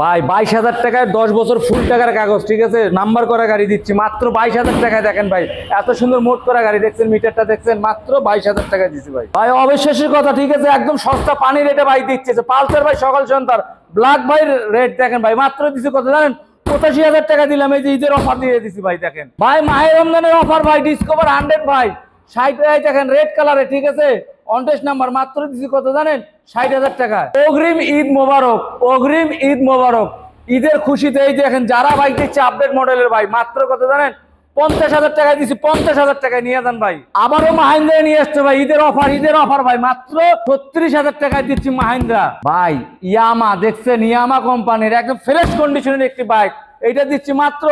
ভাই, বাইশ হাজার টাকায় দশ বছর ফুল টাকার কাগজ, ঠিক আছে? নাম্বার করা গাড়ি দিচ্ছি, মাত্র বাইশ হাজার টাকায় দেখেন ভাই। এত সুন্দর মোট করা গাড়ি দেখছেন মিটারটা দেখছেন, মাত্র বাইশ হাজার টাকায় দিচ্ছি ভাই। ভাই, অবিশ্বাসের কথা, ঠিক আছে? একদম সস্তা পানি রেটে ভাই দিচ্ছে পালসার ভাই সকাল সন্ধ্যার ব্ল্যাক ভাই রেট দেখেন ভাই, মাত্র দিচ্ছি কত জানেন? পঁচাশি হাজার টাকা দিলাম, এই যে ঈদের অফার দিয়ে দিছি ভাই, দেখেন। ভাই, মাহের রমজানের অফার ভাই ডিসকভার হান্ড্রেড ভাই। ষাট দেখেন রেড কালারে ঠিক আছে? অনটেস্ট নাম্বার, মাত্র দিছি কত জানেন? ষাট হাজার টাকা। অগ্রিম ঈদ মোবারক, অগ্রিম ঈদ মোবারক। ঈদের খুশিতে এই দেখেন যারা বাইক দিচ্ছে আপডেট মডেলের ভাই, মাত্র কত জানেন? পঞ্চাশ হাজার টাকায় দিছি, পঞ্চাশ হাজার টাকায় নিয়ে যান ভাই। আবারও মাহিন্দ্রা নিয়ে আসছে ভাই, ঈদের অফার ঈদের অফার ভাই, মাত্র ছত্রিশ হাজার টাকায় দিচ্ছি মাহিন্দ্রা। ভাই, ইয়ামা, দেখছেন, ইয়ামা কোম্পানির একদম ফ্রেশ কন্ডিশনের একটি বাইক এইটা দিচ্ছি মাত্র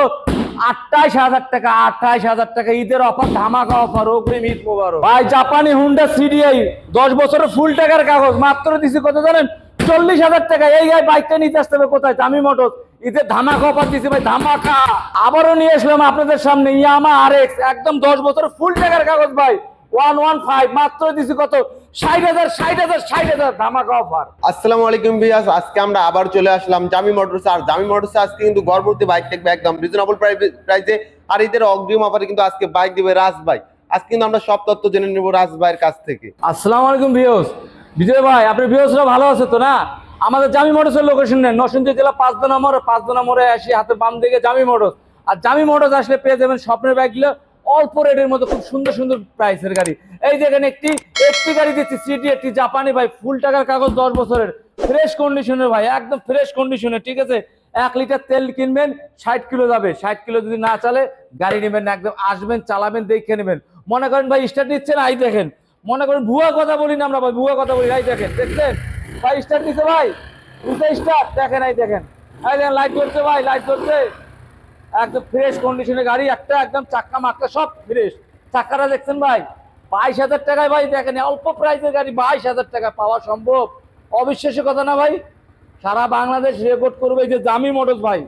আটাইশ হাজার টাকা আঠাইশ হাজার টাকা। ঈদের অফার ধামাকা অফার অগ্রিম ঈদ মোবারক। ভাই, জাপানি হুন্ডা সিডিআই, দশ বছরের ফুল টাকার কাগজ, মাত্র দিছি কত জানেন? চল্লিশ হাজার টাকা। এই বাইকটা নিতে আসতে হবে কোথায়? দামি মোটর ঈদের ধামাকা অফার দিছি ভাই, ধামাকা। আবারও নিয়ে আসলাম আপনাদের সামনে, ইয়ামা আর একদম দশ বছরের ফুল টাকার কাগজ ভাই। ওয়ান ওয়ান ফাইভ মাত্র দিছি কত? ষাট হাজার ষাট হাজার ষাট হাজার ধামাকা অফার আসসালামু আলাইকুম ভিউয়ার্স আজকে আমরা আবার চলে আসলাম জামি মোটরস। আর জামি মোটরস আজকে কিন্তু গর্ভবতী বাইক থাকবে একদম রিজনেবল প্রাইসে আর এদের অগ্রিম অফারে কিন্তু আজকে বাইক দিবে রাজ ভাই। আজকে কিন্তু আমরা সব তথ্য জেনে নেব রাজ ভাইয়ের কাছ থেকে। আসসালামু আলাইকুম বিয়স বিজয় ভাই আপনি বিয়সরা ভালো আছে তো না? আমাদের জামি মোটরসের লোকেশন নেন। নরসিংদী জেলা পাঁচ দো নম্বরে পাঁচ দো নম্বরে আসি হাতে বাম দিকে জামি মোটরস। আর জামি মোটরস আসলে পেয়ে যাবেন স্বপ্নের বাইকগুলো অল্প রেটের মধ্যে খুব সুন্দর সুন্দর প্রাইসের গাড়ি। এই দেখেন একটি একটি গাড়ি দিচ্ছি সিটি একটি জাপানি ভাই, ফুল টাকার কাগজ, দশ বছরের। ফ্রেশ কন্ডিশনের ভাই, একদম ফ্রেশ কন্ডিশনের ঠিক আছে? এক লিটার তেল কিনবেন, ষাট কিলো যাবে। ষাট কিলো যদি না চালে গাড়ি নেবেন না, একদম আসবেন, চালাবেন, দেখে নেবেন। মনে করেন ভাই স্টার্ট নিচ্ছেন আই দেখেন। মনে করেন ভুয়া কথা বলি না আমরা ভাই, ভুয়া কথা বলি এই দেখেন। দেখছেন? ভাই স্টার্ট দিচ্ছে ভাই। স্টার্ট দেখেন, আই দেখেন। এই দেখেন লাইট করছে ভাই লাইট করছে একদম ফ্রেশ কন্ডিশনের গাড়ি, একটা একদম চাক্কা মাক্কা সব ফ্রেশ চাক্কাটা দেখছেন ভাই? বাইশ হাজার টাকায় ভাই, দেখেন, অল্প প্রাইসের গাড়ি বাইশ হাজার টাকা পাওয়া সম্ভব। অবিশ্বাস্য কথা না ভাই? সারা বাংলাদেশ রেকর্ড করবে যে জামি মোটরস ভাই।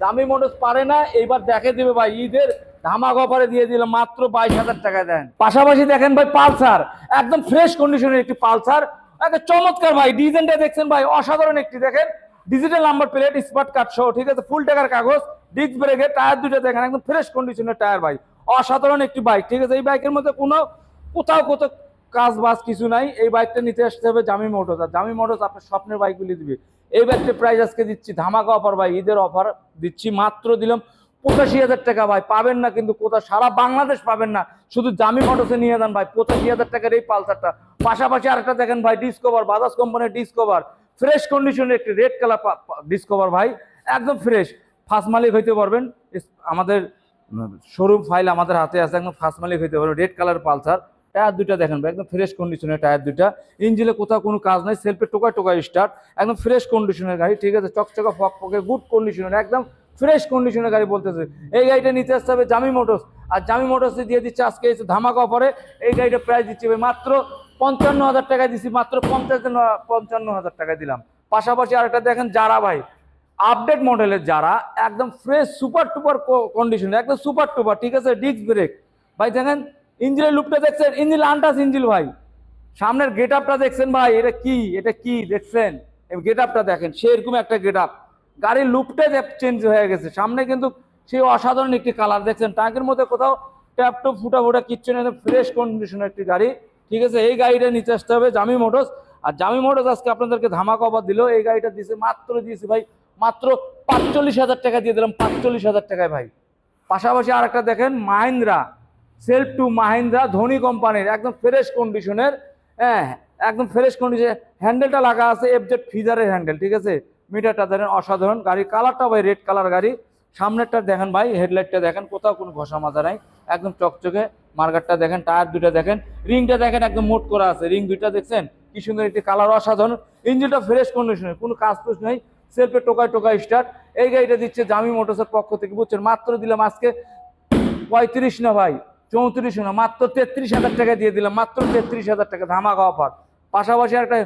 জামি মোটরস পারে না, এইবার দেখে দিবে ভাই। ঈদের ধামা অফারে দিয়ে দিলাম মাত্র বাইশ হাজার টাকা দেন। পাশাপাশি দেখেন ভাই, পালসার, একদম ফ্রেশ কন্ডিশনের একটি পালসার। একটা চমৎকার ভাই ডিজাইনটা দেখছেন ভাই, অসাধারণ একটি, দেখেন। Digital number plate smart card সহ, ঠিক আছে ফুল টাকার কাগজ। ডিস্ক ব্রেকের টায়ার দুটো দেখেন, একদম ফ্রেশ কন্ডিশনের টায়ার ভাই। অসাধারণ একটি বাইক ঠিক আছে? এই বাইকের মধ্যে কোনো, কোথাও কোথাও কাজ বাজ কিছু নাই। এই বাইকটা নিতে আসতে হবে জামি মোটরস আর জামি মোটরস আপনার স্বপ্নের বাইকগুলি দিবে। এই বাইকটা প্রাইস আজকে দিচ্ছি, ধামাকা অফার ভাই, ঈদের অফার দিচ্ছি, মাত্র দিলাম পঁচাশি হাজার টাকা ভাই। পাবেন না কিন্তু কোথাও, সারা বাংলাদেশ পাবেন না। শুধু জামি মোটরসে নিয়ে যান ভাই, পঁচাশি হাজার টাকার এই পালসারটা। পাশাপাশি আরেকটা দেখেন ভাই ডিসকভার বাজাজ কোম্পানির ডিসকভার ফ্রেশ কন্ডিশনের একটি রেড কালার ডিসকভার ভাই, একদম ফ্রেশ ফার্স্ট মালিক হইতে পারবেন। আমাদের শোরুম ফাইল আমাদের হাতে আছে, একদম ফার্স্ট মালিক হইতে পারবেন। রেড কালার পালসার, টায়ার দুইটা দেখেন একদম ফ্রেশ কন্ডিশনের টায়ার দুইটা। ইঞ্জিনে কোথাও কোনো কাজ নাই সেলফে টোকা টোকা স্টার্ট একদম ফ্রেশ কন্ডিশনের গাড়ি, ঠিক আছে? চকচকা, ফক ফকে গুড কন্ডিশনের একদম ফ্রেশ কন্ডিশনের গাড়ি বলতেছে। এই গাড়িটা নিতে আসতে হবে জামি মোটরস আর জামি মোটরসে দিয়ে দিচ্ছে আজকে এসে ধামাকা অফারে এই গাড়িটা প্রাইস দিচ্ছে মাত্র পঞ্চান্ন হাজার টাকায় দিচ্ছি মাত্র পঞ্চাশ, পঞ্চান্ন হাজার টাকায় দিলাম। পাশাপাশি আরেকটা দেখেন যারা ভাই আপডেট মডেলের যারা একদম ফ্রেশ সুপার টুপার কন্ডিশন একদম সুপার টুপার ঠিক আছে? ডিস্ক ব্রেক ভাই দেখেন, ইঞ্জিনের লুকটা দেখছেন? ইঞ্জিন আনটাস ইঞ্জিন ভাই। সামনের গেট আপটা দেখছেন ভাই? এটা কি? এটা কি? দেখছেন? গেট আপটা দেখেন, সেরকম একটা গেট আপ গাড়ির লুকটা চেঞ্জ হয়ে গেছে। সামনে কিন্তু সেই অসাধারণ একটি কালার দেখছেন। ট্যাঙ্কের মধ্যে কোথাও ট্যাপ টপ, ফুটা ফুটা কিচ্ছু নেই। ফ্রেশ কন্ডিশনের একটি গাড়ি। ঠিক আছে? এই গাড়িটা নিতে আসতে হবে, জামি মোটরস। আর জামি মোটরস আজকে আপনাদেরকে ধামাকা অফার দিল। এই গাড়িটা দিয়েছে, মাত্র দিয়েছে ভাই মাত্র পাঁচচল্লিশ হাজার টাকা দিয়ে দিলাম, পাঁচচল্লিশ হাজার টাকায় ভাই। পাশাপাশি আর একটা দেখেন, মাহিন্দ্রা সেলফ টু মাহিন্দ্রা, ধোনি কোম্পানির একদম ফ্রেশ কন্ডিশনের হ্যাঁ একদম ফ্রেশ কন্ডিশন হ্যান্ডেলটা লাগা আছে এফজেড ফিজারের হ্যান্ডেল ঠিক আছে? মিটারটা দেখেন অসাধারণ গাড়ি কালারটা ভাই রেড কালার গাড়ি। সামনেরটা দেখেন ভাই হেডলাইটটা দেখেন, কোথাও কোনো ঘষা মাজা নাই, একদম চকচকে। মার্গারটা দেখেন, টায়ার দুইটা দেখেন রিংটা দেখেন, একদম মোট করা আছে রিং দুইটা দেখছেন? কি সুন্দর একটি কালার অসাধারণ। ইঞ্জিনটা ফ্রেশ কন্ডিশনের কোনো কাজ কুজ নেই। সেলফে টোকায় টোকায় স্টার্ট এই গাড়িটা দিচ্ছে জামি মোটরসের পক্ষ থেকে, বুঝছেন? মাত্র দিলাম আজকে পঁয়ত্রিশ না ভাই, চৌত্রিশ না, মাত্র তেত্রিশ হাজার টাকা দিয়ে দিলাম, মাত্র তেত্রিশ হাজার টাকা ধামাকা অফার পাশাপাশি একটা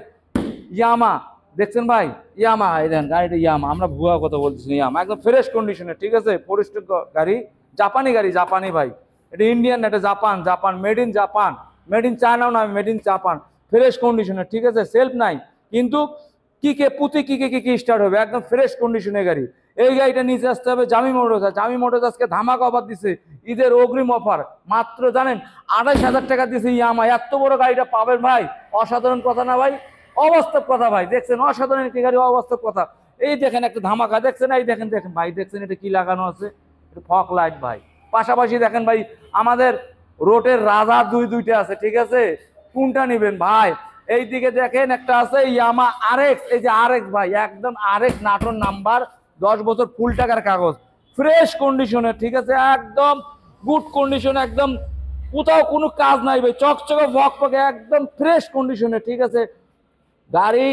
ইয়ামা দেখছেন ভাই? ইয়ামা এই দেখেন গাড়িটা ইয়ামা আমরা ভুয়া কথা বলছি ইয়ামা একদম ফ্রেশ কন্ডিশনে ঠিক আছে? পরিষ্কার গাড়ি, জাপানি গাড়ি, জাপানি ভাই। এটা ইন্ডিয়ান এটা Japan Japan made in Japan made in চায়নাও না মেড ইন জাপান ফ্রেশ কন্ডিশনে ঠিক আছে? সেলফ নাই। কিন্তু কি কে পুঁতি, কি কে, কি কি স্টার্ট হবে? একদম ফ্রেশ কন্ডিশনের গাড়ি। এই গাড়িটা নিচে আসতে হবে জামি মোটরস জামি মোটরস আজকে ধামাকা অফার দিছে। ঈদের অগ্রিম অফার মাত্র জানেন, আড়াইশ হাজার টাকা দিছে ইয়ামা এত বড় গাড়িটা পাবেন ভাই? অসাধারণ কথা না ভাই? অবাস্তব কথা ভাই। দেখছেন, অসাধারণ একটি গাড়ি, অবাস্তব কথা। এই দেখেন একটা ধামাকা। দেখছেন, এই দেখেন দেখেন। ভাই, দেখছেন এটা কি লাগানো আছে? এটা ফক লাইট ভাই। পাশাপাশি দেখেন ভাই, আমাদের রোডের রাজা দুই, দুইটা আছে, ঠিক আছে? কোনটা নেবেন ভাই? এই দিকে দেখেন একটা আছে, ইয়ামা আরেক্স এই যে আরেক্স ভাই, একদম আরেক্স নাটন নাম্বার, দশ বছর ফুল টাকার কাগজ। ফ্রেশ কন্ডিশনে ঠিক আছে? একদম গুড কন্ডিশন একদম কোথাও কোনো কাজ নাই ভাই, চকচকে ভক পকে একদম ফ্রেশ কন্ডিশনে ঠিক আছে? গাড়ি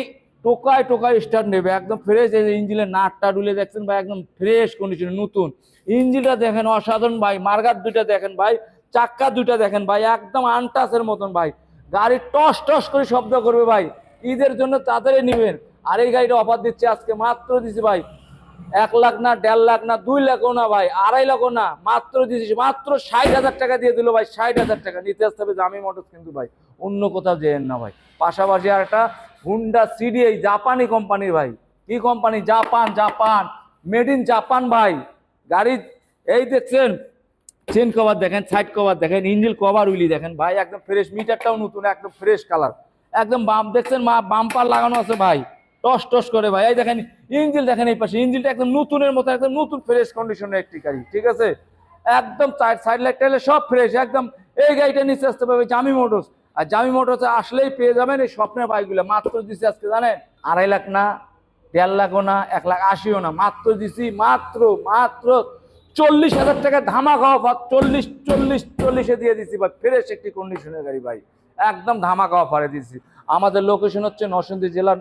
টোকায় টোকায় স্টার্ট নেবে, একদম ফ্রেশ এই ইঞ্জিনের নাটটা ডুলে দেখছেন ভাই, একদম ফ্রেশ কন্ডিশনে নতুন। ইঞ্জিনটা দেখেন, অসাধারণ ভাই, মার্গার দুইটা দেখেন ভাই, চাক্কা দুইটা দেখেন ভাই, একদম আনটাসের মতন ভাই। গাড়ি টস টস করে শব্দ করবে ভাই। ঈদের জন্য তাড়াতাড়ি নেবেন। আর এই গাড়িটা অফার দিচ্ছে আজকে মাত্র দিছি ভাই। এক লাখ না, দেড় লাখ না, দুই লাখও না ভাই, আড়াই লাখও না, মাত্র দিয়েছি মাত্র ষাট হাজার টাকা দিয়ে দিল ভাই, ষাট হাজার টাকা। নিতে আসতে হবে জামি মোটরস কিন্তু ভাই, অন্য কোথাও যেন না ভাই। পাশাপাশি আর একটা হুন্ডা সিডি এই জাপানি কোম্পানির ভাই। কি company Japan Japan made in Japan ভাই। গাড়ি, এই দেখছেন চেন কভার দেখেন সাইড কভার দেখেন ইঞ্জিল কভার উইলি দেখেন। ভাই, একদম ফ্রেশ মিটারটাও নতুন, একদম ফ্রেশ কালার একদম বাম, দেখছেন মা বাম্পার লাগানো আছে ভাই। টস টস করে ভাই। এই দেখেন ইঞ্জিল দেখেন এই পাশে। ইঞ্জিলটা একদম নতুনের মতো, একদম নতুন ফ্রেশ কন্ডিশনের একটি গাড়ি, ঠিক আছে? একদম সাইড সাইড লাইট টাইলে সব ফ্রেশ একদম এই গাড়িটা নিচে আসতে পারবে জামি মোটরস আর জামি মোটরসে আসলেই পেয়ে যাবেন এই স্বপ্নের বাইকগুলো। মাত্র দিচ্ছে আজকে, জানেন? আড়াই লাখ না, দেড় লাখও না, এক লাখ আশিও না। মাত্র দিছি, মাত্র মাত্র চল্লিশ হাজার টাকা ধামাকা অফার চল্লিশ চল্লিশ, চল্লিশে দিয়ে দিছি ভাই ফ্রেশ একটি কন্ডিশনের গাড়ি ভাই। একদম ধামাকা অফারে দিছি। আমাদের লোকেশন হচ্ছে নরসিংদী জেলার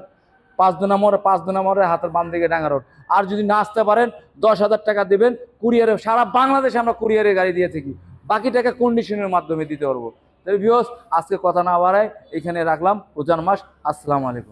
পাঁচ দু নম্বরে পাঁচ দু নম্বরে হাতের বাম দিকে ডাঙ্গা রোড আর যদি না আসতে পারেন, দশ হাজার টাকা দেবেন কুরিয়ারে, সারা বাংলাদেশে আমরা কুরিয়ারে গাড়ি দিয়ে থাকি। বাকি টাকা কন্ডিশনের মাধ্যমে দিতে পারব। তাই ভিউস আজকে কথা না বাড়ায়, এখানে রাখলাম। রোজান মাস, আসসালামু আলাইকুম।